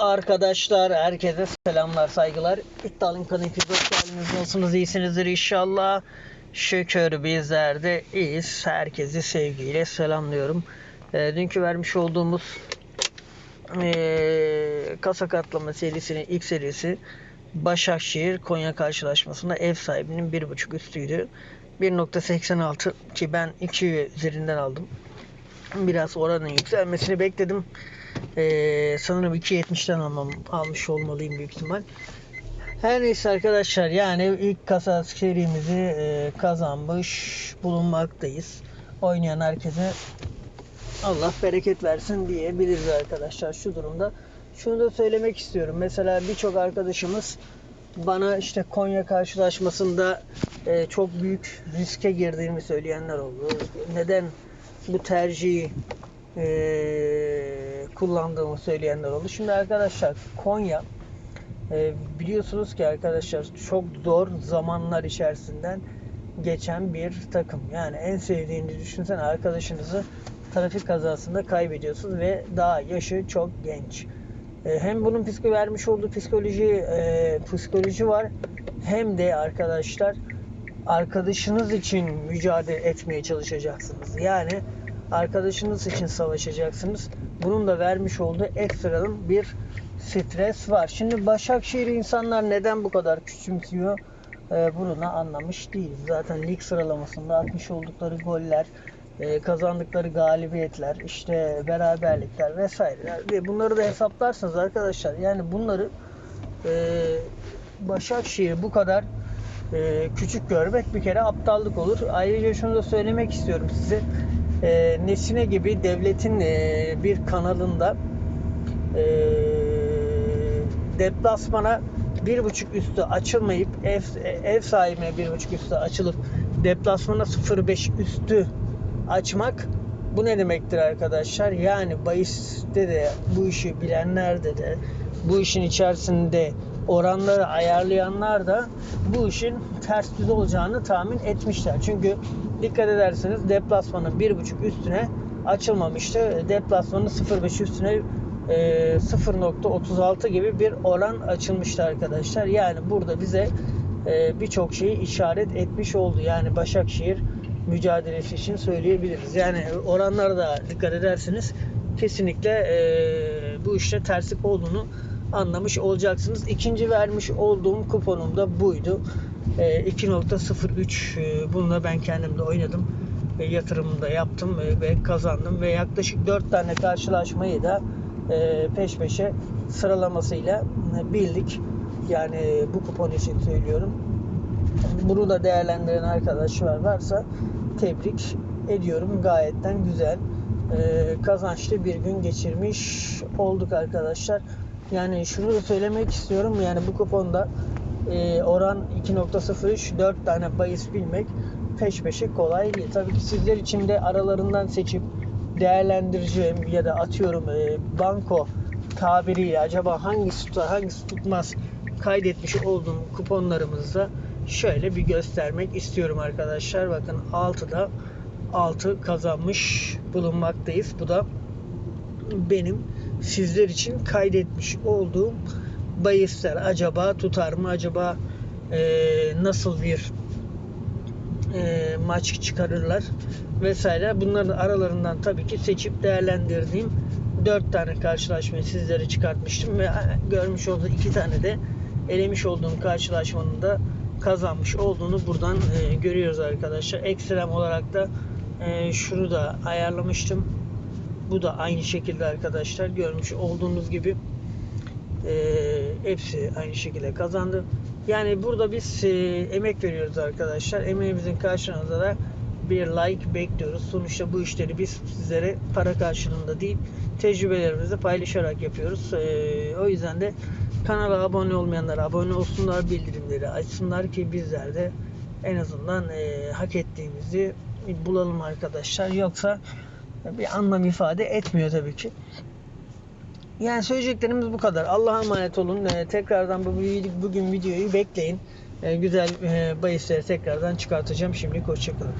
Arkadaşlar herkese selamlar saygılar. İddialın kanalına hoş geldiniz. Nasılsınız iyisinizdir inşallah. Şükür bizler de iyiyiz. Herkesi sevgiyle selamlıyorum. Ee, dünkü vermiş olduğumuz ee, kasa katlama serisinin ilk serisi Başakşehir Konya karşılaşmasında ev sahibinin 1.5 üstüydü. 1.86 ki ben 2 üzerinden aldım. Biraz oranın yükselmesini bekledim. Ee, sanırım 2.70'ten almam, almış olmalıyım büyük ihtimal. Her neyse arkadaşlar yani ilk kasa serimizi e, kazanmış bulunmaktayız. Oynayan herkese Allah bereket versin diyebiliriz arkadaşlar şu durumda. Şunu da söylemek istiyorum. Mesela birçok arkadaşımız bana işte Konya karşılaşmasında e, çok büyük riske girdiğimi söyleyenler oldu. Neden bu tercihi e, kullandığımı söyleyenler oldu. Şimdi arkadaşlar Konya e, biliyorsunuz ki arkadaşlar çok zor zamanlar içerisinden geçen bir takım. Yani en sevdiğinizi düşünsen arkadaşınızı trafik kazasında kaybediyorsunuz ve daha yaşı çok genç. E, hem bunun psiko vermiş olduğu psikoloji e, psikoloji var hem de arkadaşlar arkadaşınız için mücadele etmeye çalışacaksınız. Yani arkadaşınız için savaşacaksınız. Bunun da vermiş olduğu ekstradan bir stres var. Şimdi Başakşehir insanlar neden bu kadar küçümsüyor? Ee, bunu anlamış değiliz. Zaten lig sıralamasında atmış oldukları goller, e, kazandıkları galibiyetler, işte beraberlikler vesaireler ve bunları da hesaplarsanız arkadaşlar yani bunları e, Başakşehir bu kadar e, küçük görmek bir kere aptallık olur. Ayrıca şunu da söylemek istiyorum size. E, Nesine gibi devletin e, bir kanalında e, deplasmana bir buçuk üstü açılmayıp ev, ev sahibine bir buçuk üstü açılıp deplasmana 0.5 üstü açmak bu ne demektir arkadaşlar? Yani bahiste de bu işi bilenler de bu işin içerisinde oranları ayarlayanlar da bu işin ters düz olacağını tahmin etmişler. Çünkü dikkat ederseniz deplasmanın 1.5 üstüne açılmamıştı. Deplasmanın 0.5 üstüne e, 0.36 gibi bir oran açılmıştı arkadaşlar. Yani burada bize e, birçok şeyi işaret etmiş oldu. Yani Başakşehir mücadelesi için söyleyebiliriz. Yani oranlara da dikkat ederseniz kesinlikle e, bu işte terslik olduğunu anlamış olacaksınız. İkinci vermiş olduğum kuponum da buydu. E, 2.03 e, bununla ben kendim de oynadım. E, yatırımını da yaptım e, ve kazandım ve yaklaşık 4 tane karşılaşmayı da e, peş peşe sıralamasıyla e, bildik. Yani bu kupon için söylüyorum. Bunu da değerlendiren arkadaşlar varsa tebrik ediyorum. Gayetten güzel e, kazançlı bir gün geçirmiş olduk arkadaşlar. Yani şunu da söylemek istiyorum. Yani bu kuponda e, oran 2.03 4 tane bahis bilmek peş peşe kolay değil. Tabii ki sizler için de aralarından seçip değerlendireceğim ya da atıyorum e, banko tabiriyle acaba hangisi tutar hangisi tutmaz kaydetmiş olduğum kuponlarımızda şöyle bir göstermek istiyorum arkadaşlar. Bakın 6'da 6 kazanmış bulunmaktayız. Bu da benim sizler için kaydetmiş olduğum bahisler acaba tutar mı? Acaba e, nasıl bir e, maç çıkarırlar vesaire. Bunların aralarından tabii ki seçip değerlendirdiğim 4 tane karşılaşmayı sizlere çıkartmıştım ve görmüş olduğu 2 tane de elemiş olduğum karşılaşmanın da kazanmış olduğunu buradan e, görüyoruz arkadaşlar. Ekstrem olarak da e, şunu da ayarlamıştım. Bu da aynı şekilde arkadaşlar görmüş olduğunuz gibi e, hepsi aynı şekilde kazandı. Yani burada biz e, emek veriyoruz arkadaşlar. Emeğimizin karşılığında da bir like bekliyoruz. Sonuçta bu işleri biz sizlere para karşılığında değil tecrübelerimizi paylaşarak yapıyoruz. E, o yüzden de kanala abone olmayanlar abone olsunlar, bildirimleri açsınlar ki bizler de en azından e, hak ettiğimizi bulalım arkadaşlar. Yoksa bir anlam ifade etmiyor tabii ki. Yani söyleyeceklerimiz bu kadar. Allah'a emanet olun. Ee, tekrardan bu bugün videoyu bekleyin. Ee, güzel e, bahisleri tekrardan çıkartacağım. Şimdi hoşçakalın.